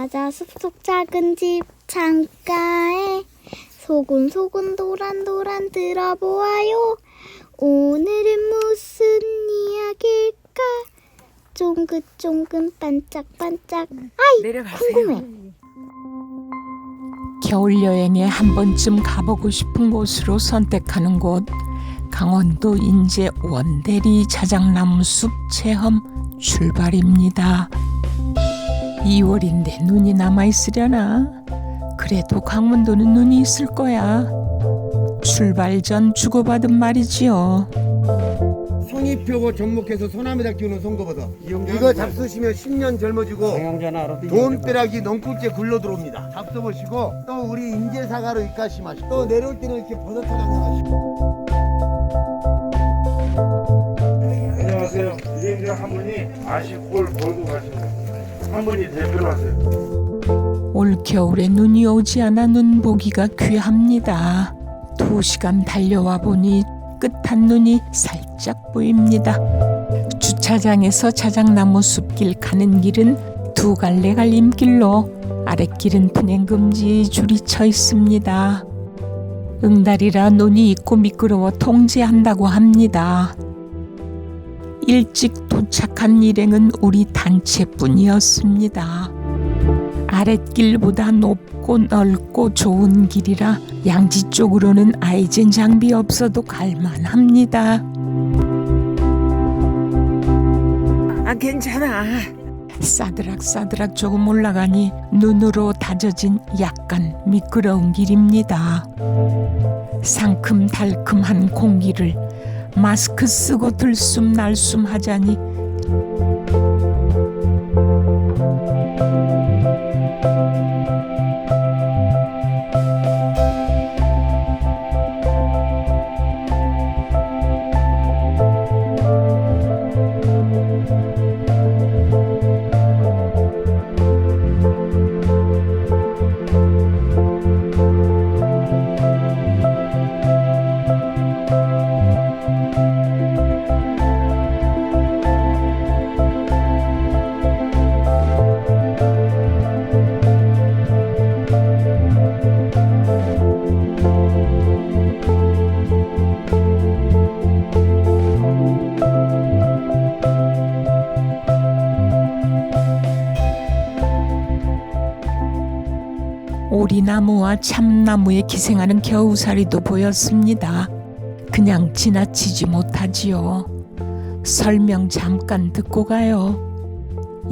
맞아 숲속 작은 집 창가에 소곤소곤 도란도란 들어보아요. 오늘은 무슨 이야기일까? 쫑긋쫑긋 반짝반짝. 아이 내려가세요. 궁금해. 겨울 여행에 한 번쯤 가보고 싶은 곳으로 선택하는 곳 강원도 인제 원대리 자작나무 숲 체험 출발입니다. 2월인데 눈이 남아 있으려나? 그래도 강원도는 눈이 있을 거야. 출발 전 주고받은 말이지요. 손이 펴고 접목해서 소나무다 키우는 송거버섯 이거 잡수시면 10년 젊어지고 돈벼락이 넝쿨째 굴러 들어옵니다 잡숴보시고 또 우리 인제사과로 입가시 마시고 또 내려올 때는 이렇게 버섯 하나 마시고 안녕하세요. 이행자 한 분이 아시골 몰고 가시는 한 분이 대표하세요. 올 겨울에 눈이 오지 않아 눈 보기가 귀합니다. 두 시간 달려와 보니 끝한 눈이 살짝 보입니다. 주차장에서 자작나무 숲길 가는 길은 두 갈래 갈림길로 아랫길은 분행 금지 줄이 쳐 있습니다. 응달이라 눈이 있고 미끄러워 통제한다고 합니다. 일찍 도착한 일행은 우리 단체뿐이었습니다. 아랫길보다 높고 넓고 좋은 길이라 양지 쪽으로는 아이젠 장비 없어도 갈만합니다. 아 괜찮아. 싸드락싸드락 조금 올라가니 눈으로 다져진 약간 미끄러운 길입니다. 상큼달큼한 공기를 마스크 쓰고 들숨 날숨 하자니 나무와 참나무에 기생하는 겨우살이도 보였습니다. 그냥 지나치지 못하지요. 설명 잠깐 듣고 가요.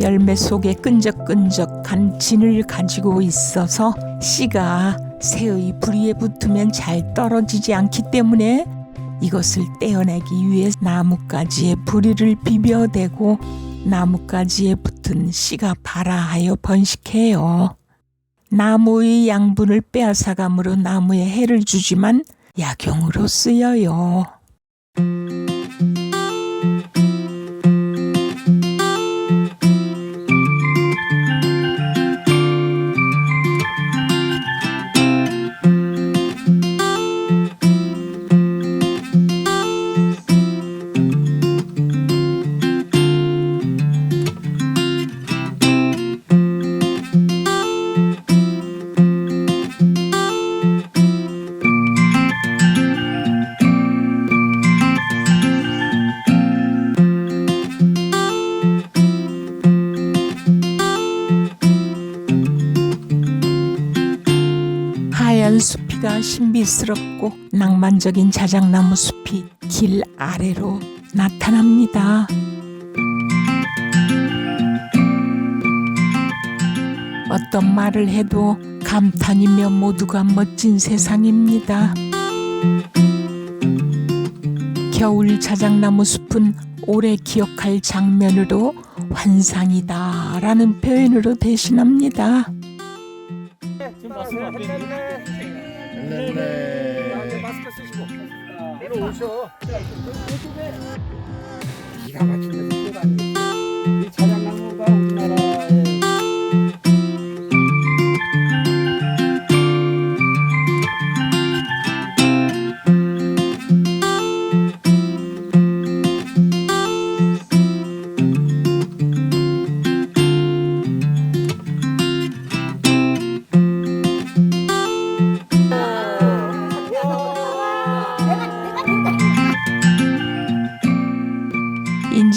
열매 속에 끈적끈적한 진을 가지고 있어서 씨가 새의 부리에 붙으면 잘 떨어지지 않기 때문에 이것을 떼어내기 위해 나뭇가지에 부리를 비벼대고 나뭇가지에 붙은 씨가 발아하여 번식해요. 나무의 양분을 빼앗아감으로 나무에 해를 주지만 약용으로 쓰여요. 신비스럽고 낭만적인 자작나무 숲이 길 아래로 나타납니다. 어떤 말을 해도 감탄이며 모두가 멋진 세상입니다. 겨울 자작나무 숲은 오래 기억할 장면으로 환상이다라는 표현으로 대신합니다. 마스크 쓰시고. 내려오셔. 기가 막힌 데서 뛰어다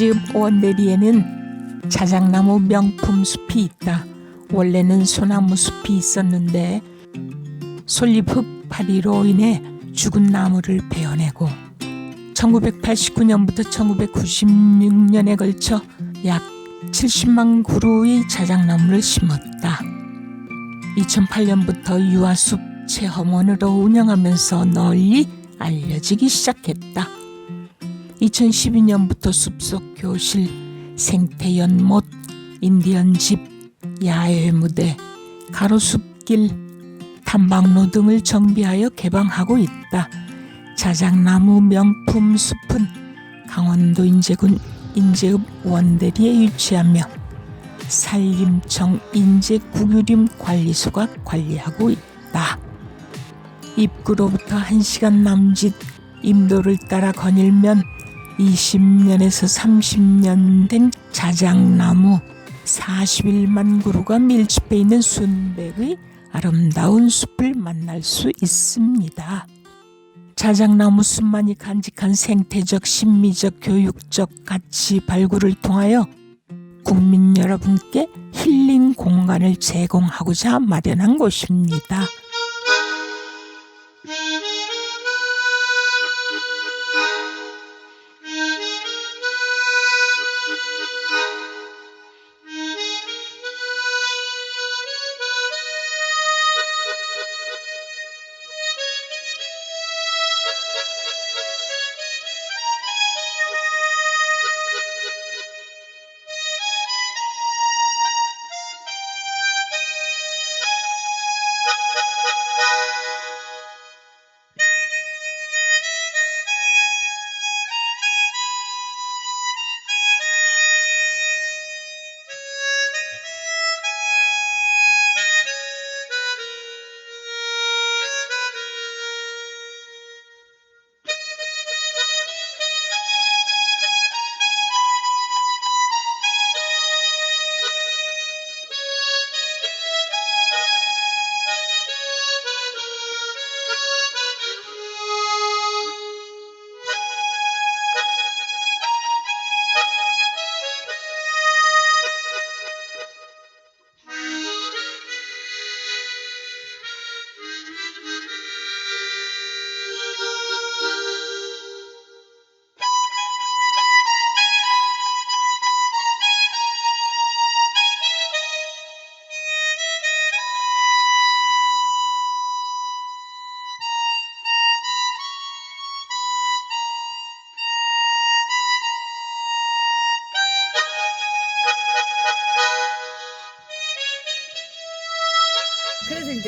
인제읍 원대리에는 자작나무 명품 숲이 있다. 원래는 소나무 숲이 있었는데 솔잎 흙파리로 인해 죽은 나무를 베어내고 1989년부터 1996년에 걸쳐 약 70만 그루의 자작나무를 심었다. 2008년부터 유아숲 체험원으로 운영하면서 널리 알려지기 시작했다. 2012년부터 숲속 교실, 생태 연못, 인디언 집, 야외 무대, 가로숲길, 탐방로 등을 정비하여 개방하고 있다. 자작나무 명품 숲은 강원도 인제군 인제읍 원대리에 위치하며 산림청 인제국유림 관리소가 관리하고 있다. 입구로부터 1시간 남짓 임도를 따라 거닐면 20년에서 30년 된 자작나무 41만 그루가 밀집해 있는 순백의 아름다운 숲을 만날 수 있습니다. 자작나무 숲만이 간직한 생태적, 심미적, 교육적 가치 발굴을 통하여 국민 여러분께 힐링 공간을 제공하고자 마련한 곳입니다.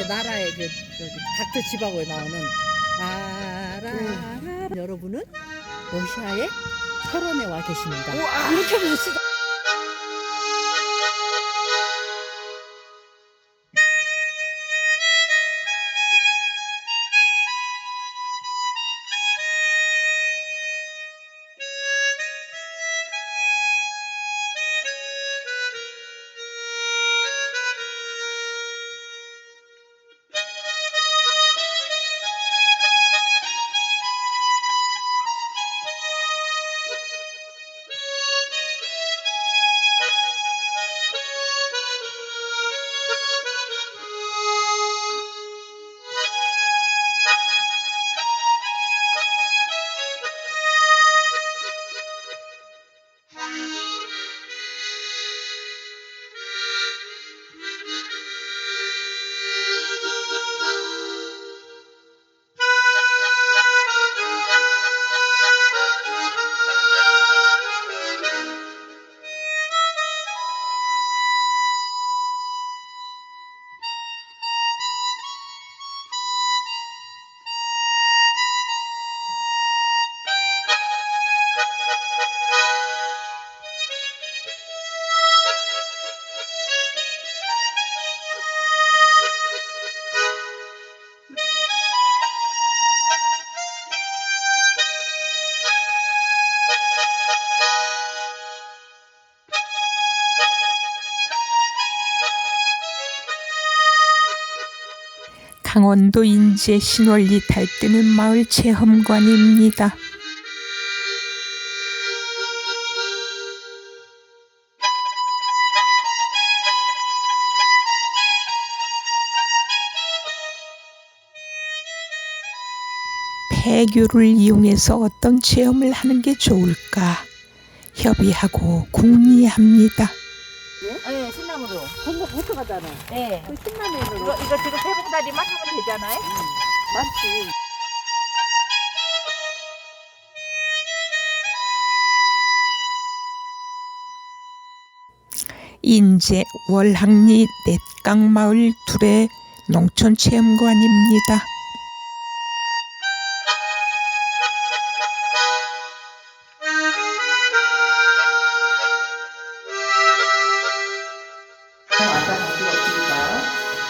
나라의 그 저기 닥터 집하고에 나오는 나라 여러분은 러시아의 철원에 와 계십니다. 이렇게 쓰다. 강원도 인제 신월리 달뜨는 마을 체험관입니다. 폐교를 이용해서 어떤 체험을 하는 게 좋을까 협의하고 궁리합니다. 네, 신나무로. 건너 붙어 가잖아. 네. 그 신라면으로. 이거, 이거 지금 세봉다리만 하면 되잖아요? 맞지. 인제 월항리 넷강마을 둘의 농촌체험관입니다. 수가 없으니까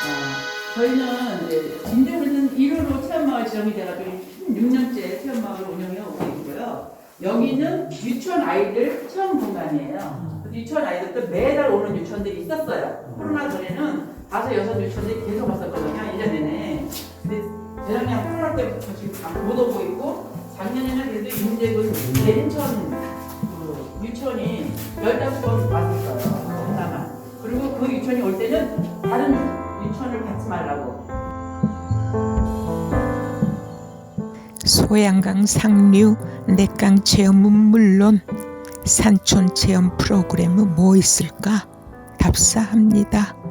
어, 저희는 이제 진주는 1호로 체험마을 지정이 돼가지고 16년째 체험마을 운영해 오고 있고요. 여기는 유치원 아이들 체험 공간이에요. 유치원 아이들도 매달 오는 유치원들이 있었어요. 코로나 전에는 다섯 여섯 유치원들이 계속 왔었거든요. 1년 내내. 근데 재작년 코로나 때부터 지금 다못 오고 있고 작년에는 그래도 인제군 대인천 그 유치원이 15번 왔었어요. 그리고 그 유치원이 올 때는 다른 유치원을 받지 말라고 소양강 상류 넷강 체험은 물론 산촌 체험 프로그램은 뭐 있을까 답사합니다.